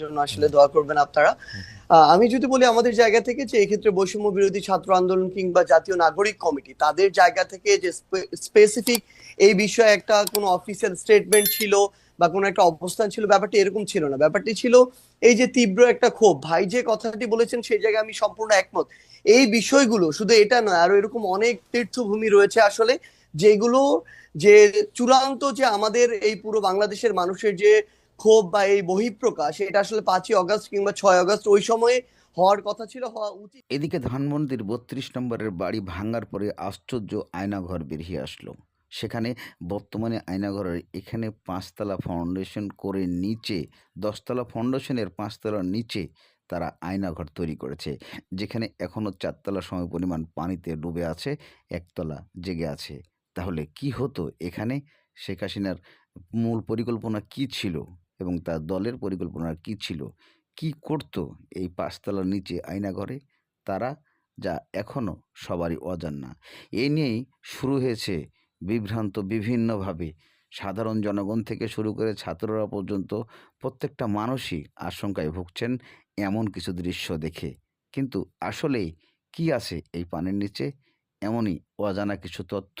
জন্য আসলে দোয়া করবেন আপনারা। আমি যদি বলি আমাদের জায়গা থেকে যে এক্ষেত্রে বৈষম্য বিরোধী ছাত্র আন্দোলন কিংবা জাতীয় নাগরিক কমিটি, তাদের জায়গা থেকে যে স্পেসিফিক এই বিষয়ে একটা কোনো অফিসিয়াল স্টেটমেন্ট ছিল বা কোনো একটা অবস্থান ছিল, ব্যাপারটি এরকম ছিল না। ব্যাপারটি ছিল এই যে তীব্র একটা ক্ষোভ। ভাই যে কথাটি বলেছেন, সেই জায়গায় আমি সম্পূর্ণ একমত। এই বিষয়গুলো, শুধু এটা নয়, আরও এরকম অনেক তীর্থভূমি রয়েছে আসলে, যেগুলো যে চূড়ান্ত যে আমাদের এই পুরো বাংলাদেশের মানুষের যে ক্ষোভ বা এই বহিঃপ্রকাশ, এটা আসলে পাঁচই অগস্ট কিংবা ছয় অগস্ট ওই সময়ে হওয়ার কথা ছিল, হওয়া উচিত। এদিকে ধানমন্ডির বত্রিশ নম্বরের বাড়ি ভাঙার পরে আশ্চর্য আয়নাঘর বেরিয়ে আসলো। সেখানে বর্তমানে আয়নাঘরের এখানে পাঁচতলা ফাউন্ডেশন করে নিচে, দশতলা ফাউন্ডেশনের পাঁচতলার নিচে তারা আয়নাঘর তৈরি করেছে। যেখানে এখনও চারতলা সময় পরিমাণ পানিতে ডুবে আছে, একতলা জেগে আছে। তাহলে কি হতো এখানে? শেখ হাসিনার মূল পরিকল্পনা কি ছিল এবং তার দলের পরিকল্পনা কি ছিল? কি করতো এই পাঁচতলার নিচে আয়নাঘরে? তারা যা এখনও সবারই অজানা। এ নিয়েই শুরু হয়েছে বিভ্রান্ত বিভিন্নভাবে। সাধারণ জনগণ থেকে শুরু করে ছাত্ররা পর্যন্ত প্রত্যেকটা মানুষই আশঙ্কায় ভুগছেন এমন কিছু দৃশ্য দেখে। কিন্তু আসলেই কি আছে এই পানির নিচে? এমনই অজানা কিছু তথ্য।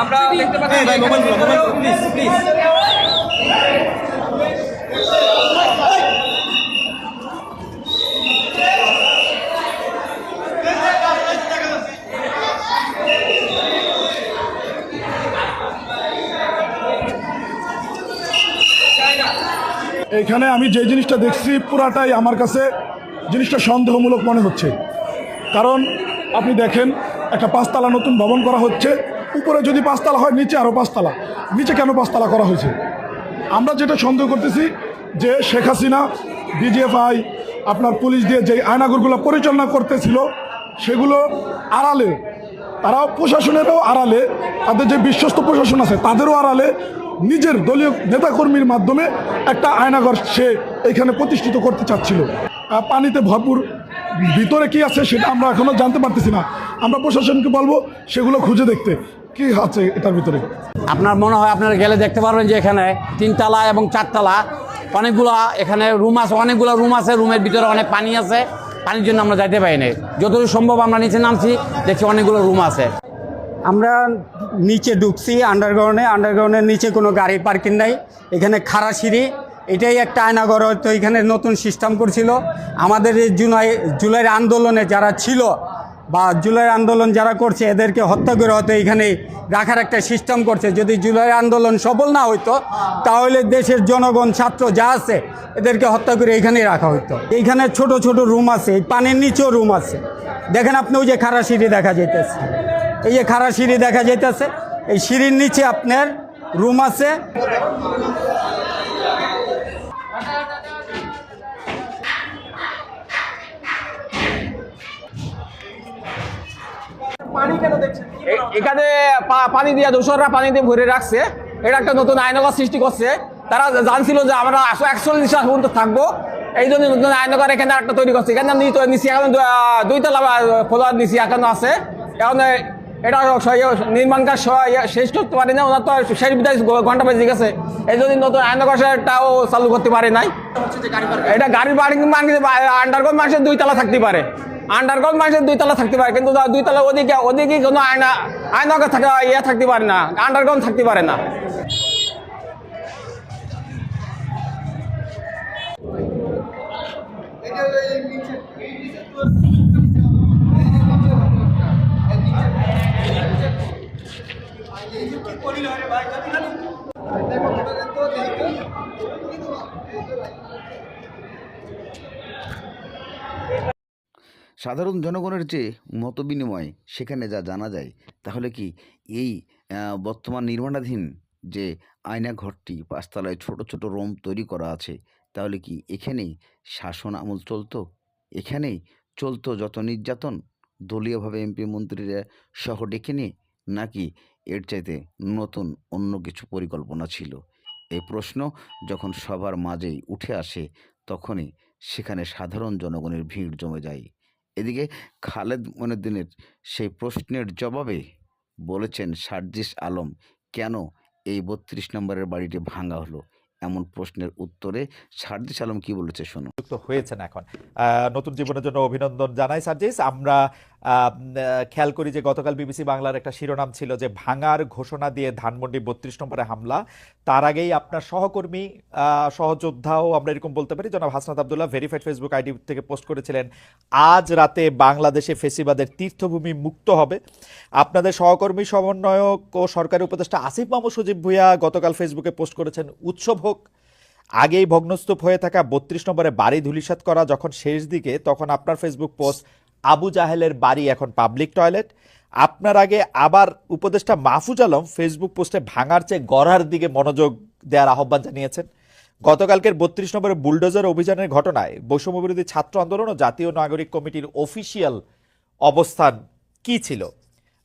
আমরা দেখতে পাচ্ছি ভাই মোবাইল মোবাইল প্লিজ প্লিজ এইখানে আমি যে জিনিসটা দেখছি পুরাটাই আমার কাছে জিনিসটা সন্দেহমূলক মনে হচ্ছে। কারণ আপনি দেখেন, একটা পাঁচতলা নতুন ভবন করা হচ্ছে। উপরে যদি পাঁচতলা হয়, নিচে আরও পাঁচতলা। নিচে কেন পাঁচতলা করা হয়েছে? আমরা যেটা সন্দেহ করতেছি যে শেখ হাসিনা, ডিজিএফআই, আপনার পুলিশ দিয়ে যে আয়নাগরগুলো পরিচালনা করতেছিল, সেগুলো আড়ালে, তারাও প্রশাসনেরও আড়ালে, তাদের যে বিশ্বস্ত প্রশাসন আছে, তাদেরও আড়ালে নিজের দলীয় নেতাকর্মীর মাধ্যমে একটা আয়নাঘর সে এখানে প্রতিষ্ঠিত করতে চাচ্ছিল। পানিতে ভরপুর ভিতরে কি আছে সেটা আমরা এখনও জানতে পারতেছি না। আমরা প্রশাসনকে বলব সেগুলো খুঁজে দেখতে। কি আছে এটার ভিতরে? আপনার মনে হয় আপনারা গেলে দেখতে পারবেন যে এখানে তিনতলা এবং চারতলা অনেকগুলা এখানে রুম আছে, অনেকগুলো রুম আছে রুমের ভিতরে অনেক পানি আছে। পানির জন্য আমরা যাইতে পারি নাই। যতটুকু সম্ভব আমরা নিচে নামছি দেখছি অনেকগুলো রুম আছে। আমরা নিচে ঢুকছি আন্ডারগ্রাউন্ডে আন্ডারগ্রাউন্ডের নিচে কোনো গাড়ি পার্কিং নাই। এখানে খাড়া সিঁড়ি এটাই একটা আয়নাঘর হয়তো এখানে নতুন সিস্টেম করছিল। আমাদের এই জুলাই, জুলাইয়ের আন্দোলনে যারা ছিল বা জুলাই আন্দোলন যারা করছে, এদেরকে হত্যা করে হয়তো এখানে রাখার একটা সিস্টেম করছে। যদি জুলাই আন্দোলন সফল না হইতো, তাহলে দেশের জনগণ, ছাত্র যা আছে, এদেরকে হত্যা করে এখানেই রাখা হইতো। এইখানে ছোট ছোট রুম আছে পানির নিচেও রুম আছে। দেখেন আপনি ওই যে খাড়া সিঁড়ি দেখা যাইতেছে। এই যে খাড়া সিঁড়ি দেখা যাইতেছে এই সিঁড়ির নিচে আপনার রুম আছে। এখানে পা- পানি দিয়ে দোসররা পানি দিয়ে ভরে রাখছে। এটা একটা নতুন আইনগর সৃষ্টি করছে। তারা জানছিল যে আমরা একচল্লিশ সাল পর্যন্ত থাকব। এই জন্য নতুন আইনগর এখানে একটা তৈরি করছে। এখানে নিচে- এখন দুইতলা ফ্লোয়ার নিচে এখনও আছে। এখন এটা নির্মাণ কাজ শেষ করতে পারি না, ওনার তো শেষ বিদায় ঘণ্টা বেজে গেছে এই জন্য নতুন আইনগরটাও চালু করতে পারে নাই। এটা গাড়ির পার্কিং আন্ডারগ্রাউন্ড মানুষের দুই তলা থাকতে পারে। আন্ডারগ্রাউন্ড মানুষের দুই তলা থাকতে পারে, কিন্তু দুই তলা ওদিকে ওদিকে কোনো আয়না আয়না থাকা ইয়ে থাকতে পারে না আন্ডারগ্রাউন্ড থাকতে পারে না। এটা সাধারণ জনগণের যে মতবিনিময়, সেখানে যা জানা যায়, তাহলে কি এই বর্তমান নির্মাণাধীন যে আয়নাঘরটি, পাঁচতলায় ছোট ছোট রোম তৈরি করা আছে, তাহলে কি এখানেই শাসন আমল চলতো? এখানেই চলতো যত নির্যাতন? দলীয়ভাবে এমপি মন্ত্রীরা সহ ডেকে নিয়ে, নাকি এর চাইতে নতুন অন্য কিছু পরিকল্পনা ছিল? এই প্রশ্ন যখন সবার মাঝেই উঠে আসে, তখনই সেখানে সাধারণ জনগণের ভিড় জমে যায়। এদিকে খালেদ মনুদ্দিনের সেই প্রশ্নের জবাবে বলেছেন, সার্জিস আলম, কেন এই বত্রিশ নম্বরের বাড়িটি ভাঙা হলো? এমন প্রশ্নের উত্তরে সার্জিস আলম কি বলেছে, শুনুন। যুক্ত হয়েছেন এখন। নতুন জীবনের জন্য অভিনন্দন জানাই সার্জিস। আমরা খেয়াল করি যে গতকাল বিবিসি বাংলার একটা শিরোনাম ছিল যে ভাঙার ঘোষণা দিয়ে ধানমন্ডি বত্রিশ নম্বরে হামলা। তার আগেই আপনার সহকর্মী সহযোদ্ধাও আমরা এরকম বলতে পারি। জনাব Hasnat Abdullah verified Facebook ID থেকে পোস্ট করেছিলেন, আজ রাতে বাংলাদেশে ফেসিবাদের তীর্থভূমি মুক্ত হবে। আপনাদের সহকর্মী, সমন্বয়ক ও সরকারি উপদেষ্টা আসিফ মাহমুদ সজীব ভুইয়া গতকাল ফেসবুকে পোস্ট করেছেন, উৎসব হোক। আগেই ভগ্নস্তূপ হয়ে থাকা বত্রিশ নম্বরে বাড়ি ধূলিসাৎ করা যখন শেষ দিকে, তখন আপনার ফেসবুক পোস্ট আবু জাহেলের বাড়ি এখন পাবলিক টয়লেট আপনার আগে আবার উপদেষ্টা মাহফুজ আলম ফেসবুক পোস্টে ভাঙার চেয়ে গড়ার দিকে মনোযোগ দেওয়ার আহ্বান জানিয়েছেন। গতকালকের বত্রিশ নম্বরের বুলডোজার অভিযানের ঘটনায় বৈষম্যবিরোধী ছাত্র আন্দোলন ও জাতীয় নাগরিক কমিটির অফিসিয়াল অবস্থান কি ছিল?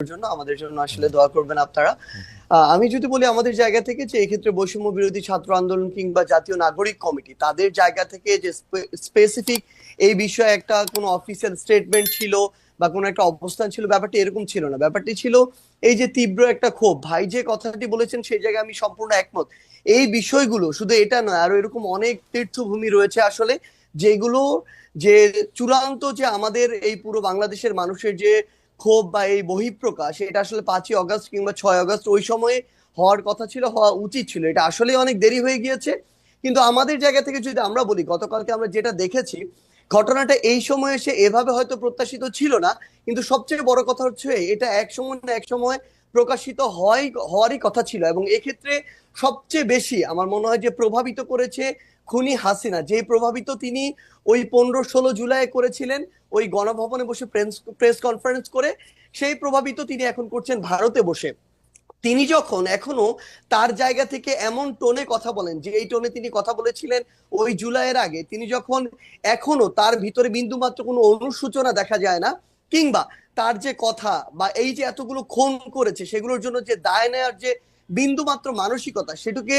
জন্য আমাদের জন্য আসলে দোয়া করবেন আপনারা। আমি যদি বলি আমাদের জায়গা থেকে যে এক্ষেত্রে বৈষম্য বিরোধী ছাত্র আন্দোলন কিংবা জাতীয় নাগরিক কমিটি, তাদের জায়গা থেকে যে স্পেসিফিক এই বিষয়ে একটা কোনো অফিসিয়াল স্টেটমেন্ট ছিল বা কোনো একটা অবস্থান ছিল, ব্যাপারটি এরকম ছিল না। ব্যাপারটি ছিল এই যে তীব্র একটা ক্ষোভ। ভাই যে কথাটি বলেছেন সেই জায়গায় আমি সম্পূর্ণ একমত। এই বিষয়গুলো শুধু এটা নয়, আরও এরকম অনেক তীর্থভূমি রয়েছে আসলে, যেগুলো যে চূড়ান্ত যে আমাদের এই পুরো বাংলাদেশের মানুষের যে ক্ষোভ বা এই বহিঃপ্রকাশ, এটা আসলে পাঁচই অগস্ট কিংবা ছয় অগস্ট ওই সময়ে হওয়ার কথা ছিল, হওয়া উচিত ছিল। এটা আসলে অনেক দেরি হয়ে গিয়েছে। কিন্তু আমাদের জায়গা থেকে যদি আমরা বলি, গতকালকে আমরা যেটা দেখেছি, ঘটনাটা এই সময় এসে এভাবে হয়তো প্রত্যাশিত ছিল না। কিন্তু সবচেয়ে বড় কথা হচ্ছে, এটা এক সময় না এক সময় প্রকাশিত হয়, হওয়ারই কথা ছিল। এবং এক্ষেত্রে সবচেয়ে বেশি আমার মনে হয় যে প্রভাবিত করেছে খুনি হাসিনা যে প্রভাবিত তিনি ওই পনেরো ষোলো জুলাই করেছিলেন, ওই গণভবনে বসে প্রেস কনফারেন্স করে, সেই প্রভাবিত তিনি এখন করছেন ভারতে বসে। তিনি যখন এখনও তার জায়গা থেকে এমন টোনে কথা বলেন, যে এই টোনে তিনি কথা বলেছিলেন ওই জুলাইয়ের আগে, তিনি যখন এখনও তার ভিতরে বিন্দুমাত্র কোনো অনুসূচনা দেখা যায় না, কিংবা তার যে কথা বা এই যে এতগুলো খুন করেছে, সেগুলোর জন্য যে দায় নেওয়ার যে বিন্দুমাত্র মানসিকতা, সেটাকে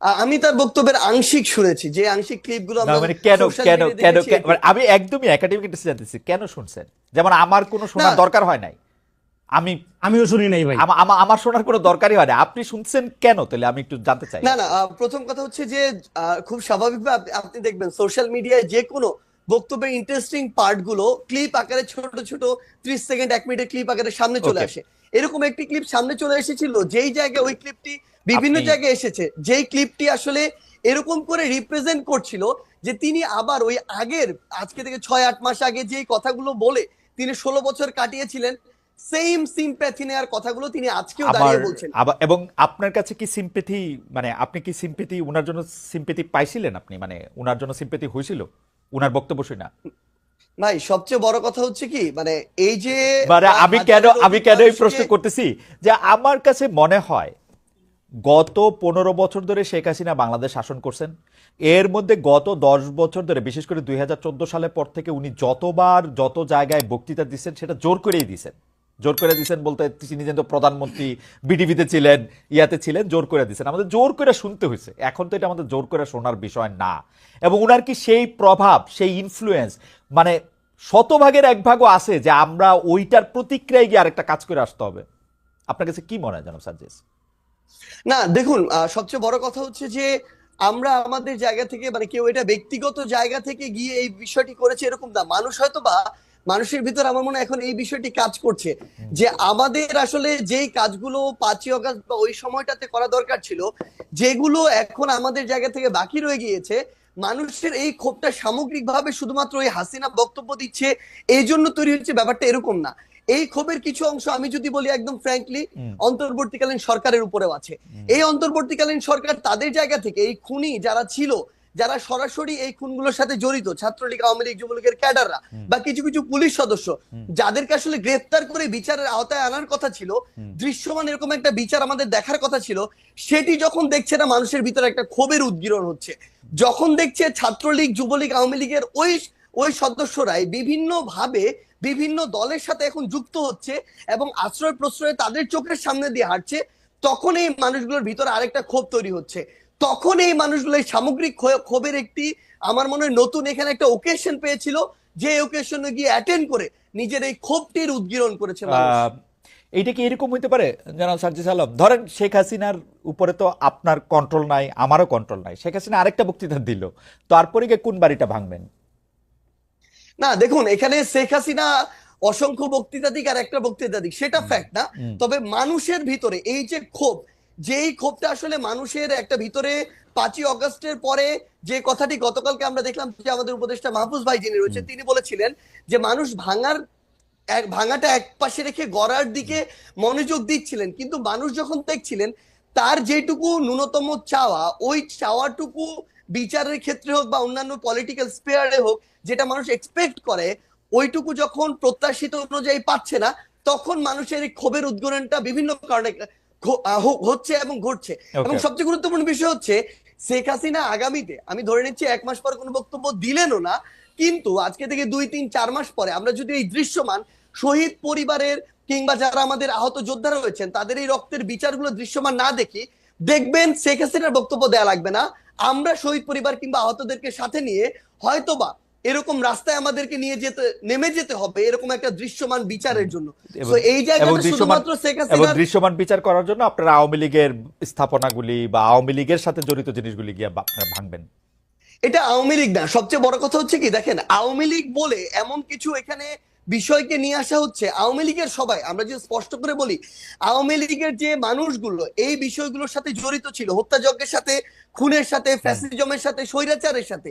আমি তার বক্তব্যের আংশিক শুনেছি যে আংশিক ক্লিপগুলো মানে কেন কেন কেন মানে আমি একদমই একাডেমিক ইন্টারেস্ট জানতেছি কেন শুনছেন? যেমন আমার কোনো শোনার দরকার হয় নাই। আমি আমিও শুনি নাই ভাই। আমা- আমা- আমার শোনার কোনো দরকারই হয় না আপনি শুনছেন কেন? তাহলে আমি একটু জানতে চাই। না না আহ, প্রথম কথা হচ্ছে যে খুব স্বাভাবিকভাবে আপনি- আপনি দেখবেন সোশ্যাল মিডিয়ায় যে কোনো বক্তব্যের ইন্টারেস্টিং পার্টগুলো ক্লিপ আকারে ছোট ছোট ত্রিশ সেকেন্ড এক মিনিটের ক্লিপ আকারে সামনে চলে আসে। এরকম একটি ক্লিপ সামনে চলে এসেছিল যেই জায়গায় ওই ক্লিপটি বিভিন্ন জায়গায় এসেছে। যেই ক্লিপটি আসলে এরকম করে রিপ্রেজেন্ট করছিল যে তিনি আবার ওই আগের আজকে থেকে ছয় আট মাস আগে যেই কথাগুলো বলে তিনি ষোলো বছর কাটিয়েছিলেন সেম সিম্প্যাথি নেওয়ার কথাগুলো তিনি আজকেও দাঁড়িয়ে বলছেন। আবার এবং আপনার কাছে কি সিম্পেথি মানে আপনি কি সিম্পেথি উনার জন্য সিম্পেথি পাইছিলেন আপনি? মানে উনার জন্য সিম্পেথি হয়েছিল উনার বক্তব্য শুনে ভাই সবচেয়ে বড় কথা হচ্ছে কি মানে এই যে মানে আমি কেন আমি কেন এই প্রশ্ন করতেছি যে আমার কাছে মনে হয় গত পনেরো বছর ধরে শেখ হাসিনা বাংলাদেশ শাসন করছেন। এর মধ্যে গত দশ বছর ধরে, বিশেষ করে দুই হাজার চোদ্দ সালের পর থেকে উনি যতবার যত জায়গায় বক্তৃতা দিচ্ছেন, সেটা জোর করেই দিছেন জোর করে দিছেন বলতে তিনি যেন প্রধানমন্ত্রী বিডিবিতে ছিলেন, ইয়াতে ছিলেন, জোর করে দিছেন আমাদের জোর করে শুনতে হয়েছে। এখন তো এটা আমাদের জোর করে শোনার বিষয় না। এবং উনার কি সেই প্রভাব, সেই ইনফ্লুয়েন্স মানে শতভাগের এক ভাগও আছে যে আমরা ওইটার প্রতিক্রিয়ায় গিয়ে আরেকটা কাজ করে আসতে হবে? আপনার কাছে কি মনে হয়, জানাব সার্জিস না দেখুন সবচেয়ে বড় কথা হচ্ছে যে আমরা আমাদের জায়গা থেকে মানে কেউ এটা ব্যক্তিগত জায়গা থেকে গিয়ে এই বিষয়টি করেছে এরকম না। মানুষ হয়তো বা মানুষের ভিতর আমার মনে হয় এখন এই বিষয়টি কাজ করছে। যে আমাদের আসলে যেই কাজগুলো পাঁচই অগাস্ট বা ওই সময়টাতে করা দরকার ছিল যেগুলো এখন আমাদের জায়গা থেকে বাকি রয়ে গিয়েছে মানুষের এই ক্ষোভটা সামগ্রিকভাবে শুধুমাত্র ওই হাসিনা বক্তব্য দিচ্ছে এই জন্য তৈরি হচ্ছে ব্যাপারটা এরকম না। এই ক্ষোভের কিছু অংশ আমি যদি বলি একদম ফ্র্যাঙ্কলি অন্তর্বর্তীকালীন সরকারের উপরেও আছে। এই অন্তর্বর্তীকালীন সরকার তাদের জায়গা থেকে এই খুনি যারা ছিল যারা সরাসরি এই খুনগুলোর সাথে জড়িত ছাত্রলীগ আওয়ামী লীগ যুবলীগের ক্যাডাররা বা কিছু কিছু পুলিশ সদস্য যাদেরকে আসলে গ্রেফতার করে বিচারের আওতায় আনার কথা ছিল দৃশ্যমান এরকম একটা বিচার আমাদের দেখার কথা ছিল সেটি যখন দেখছে না মানুষের ভিতরে একটা ক্ষোভের উদ্গীরণ হচ্ছে। যখন দেখছে ছাত্রলীগ, যুবলীগ, আওয়ামী লীগের ওই ওই সদস্যরাই বিভিন্ন ভাবে বিভিন্ন দলের সাথে এখন যুক্ত হচ্ছে এবং আশ্রয় প্রশ্রয়ে তাদের চোখের সামনে দিয়ে হাঁটছে, তখন এই মানুষগুলোর ভিতরে আরেকটা ক্ষোভ তৈরি হচ্ছে। তখন এই মানুষগুলো এই সামগ্রিক ক্ষোভের একটি আমার মনে হয় নতুন এখানে একটা ওকেশন পেয়েছিল, যে ওকেশনে গিয়ে অ্যাটেন্ড করে নিজের এই ক্ষোভটির উদ্গীরণ করেছে মানুষ। এইটা কি এরকম হইতে পারে জানাব সার্জিস আলম? ধরেন শেখ হাসিনার উপরে তো আপনার কন্ট্রোল নাই আমারও কন্ট্রোল নাই। শেখ হাসিনা আরেকটা বক্তৃতা দিল তারপরে গিয়ে কোন বাড়িটা ভাঙবেন? না দেখুন এখানে শেখ হাসিনা অসংখ্য বক্তৃতা দিক আর একটা বক্তৃতা দিক সেটা ফ্যাক্ট না। তবে মানুষের ভিতরে এই যে ক্ষোভ যেই ক্ষোভটা আসলে মানুষের একটা ভিতরে পাঁচই অগস্টের পরে যে কথাটি গতকালকে আমরা দেখলাম যে আমাদের উপদেষ্টা মাহফুজ ভাই যিনি রয়েছেন তিনি বলেছিলেন যে মানুষ ভাঙার এক ভাঙাটা এক পাশে রেখে গড়ার দিকে মনোযোগ দিচ্ছিলেন। কিন্তু মানুষ যখন দেখছিলেন তার যেটুকু ন্যূনতম চাওয়া ওই চাওয়াটুকু বিচারের ক্ষেত্রে হোক বা অন্যান্য পলিটিক্যাল স্পেয়ারে হোক যেটা মানুষ এক্সপেক্ট করে ওইটুকু যখন প্রত্যাশিত অনুযায়ী পাচ্ছে না তখন মানুষের এই ক্ষোভের উদ্গরণটা বিভিন্ন কারণে হচ্ছে এবং ঘটছে। এবং সবচেয়ে গুরুত্বপূর্ণ বিষয় হচ্ছে শেখ হাসিনা আগামীতে আমি ধরে নিচ্ছি এক মাস পর কোনো বক্তব্য দিলেনও না কিন্তু আজকে থেকে দুই তিন চার মাস পরে আমরা যদি এই দৃশ্যমান শহীদ পরিবারের কিংবা যারা আমাদের আহত যোদ্ধারা রয়েছেন তাদের এই রক্তের বিচারগুলো দৃশ্যমান না দেখে দেখবেন শেখ হাসিনার বক্তব্য দেয়া লাগবে না। আমরা শহীদ পরিবার কিংবা আহতদেরকে সাথে নিয়ে হয়তোবা এরকম রাস্তায় আমাদেরকে নিয়ে যেতে নেমে যেতে হবে এরকম একটা দৃশ্যমান বিচারের জন্য। তো এই জায়গাটা শুধুমাত্র শেখ এবং হাসিনার দৃশ্যমান বিচার করার জন্য আপনারা আওয়ামী লীগের স্থাপনাগুলি বা আওয়ামী লীগের সাথে জড়িত জিনিসগুলি গিয়ে আপনারা ভাঙবেন। এটা আওয়ামী লীগ না সবচেয়ে বড় কথা হচ্ছে কি দেখেন আওয়ামী লীগ বলে এমন কিছু এখানে বিষয়কে নিয়ে আসা হচ্ছে আওয়ামী লীগের সবাই। আমরা যে স্পষ্ট করে বলি আওয়ামী লীগের যে মানুষগুলো এই বিষয়গুলোর সাথে জড়িত ছিল। হত্যাযজ্ঞের সাথে খুনের সাথে ফ্যাসিজমের সাথে স্বৈরাচারের সাথে।